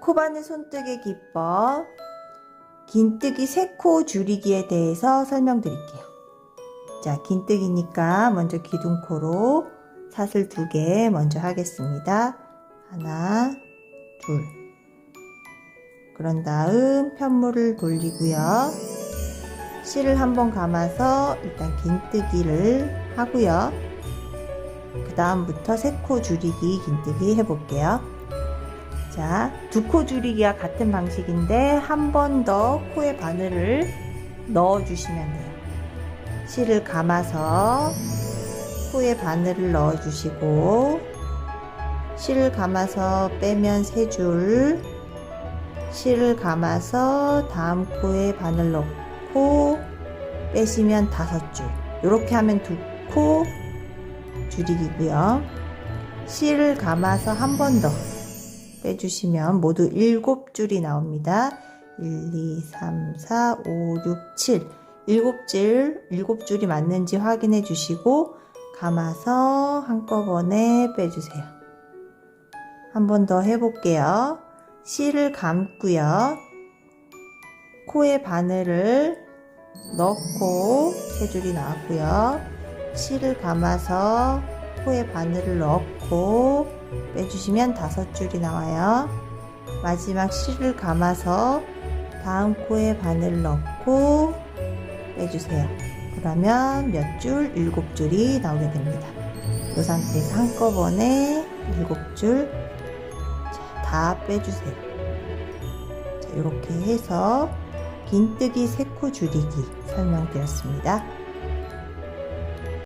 코바늘 손뜨개 기법 긴뜨기 세코 줄이기에 대해서 설명드릴게요. 자, 긴뜨기니까 먼저 기둥코로 사슬 두 개 먼저 하겠습니다. 하나, 둘. 그런 다음 편물을 돌리고요. 실을 한번 감아서 일단 긴뜨기를 하고요. 그 다음부터 세코 줄이기 긴뜨기 해볼게요. 자, 두 코 줄이기와 같은 방식인데 한 번 더 코에 바늘을 넣어 주시면 돼요. 실을 감아서 코에 바늘을 넣어 주시고 실을 감아서 빼면 세 줄, 실을 감아서 다음 코에 바늘 넣고 빼시면 다섯 줄. 이렇게 하면 두 코 줄이기고요. 실을 감아서 한 번 더 빼주시면 모두 일곱 줄이 나옵니다. 1, 2, 3, 4, 5, 6, 7. 일곱 줄, 일곱 줄이 맞는지 확인해 주시고 감아서 한꺼번에 빼주세요. 한 번 더 해볼게요. 실을 감고요. 코에 바늘을 넣고 세 줄이 나왔고요. 실을 감아서 코에 바늘을 넣고 빼주시면 다섯 줄이 나와요. 마지막 실을 감아서 다음 코에 바늘 넣고 빼주세요. 그러면 몇 줄? 일곱 줄이 나오게 됩니다. 이 상태에서 한꺼번에 일곱 줄, 자, 다 빼주세요. 자, 이렇게 해서 긴뜨기 세코 줄이기 설명드렸습니다.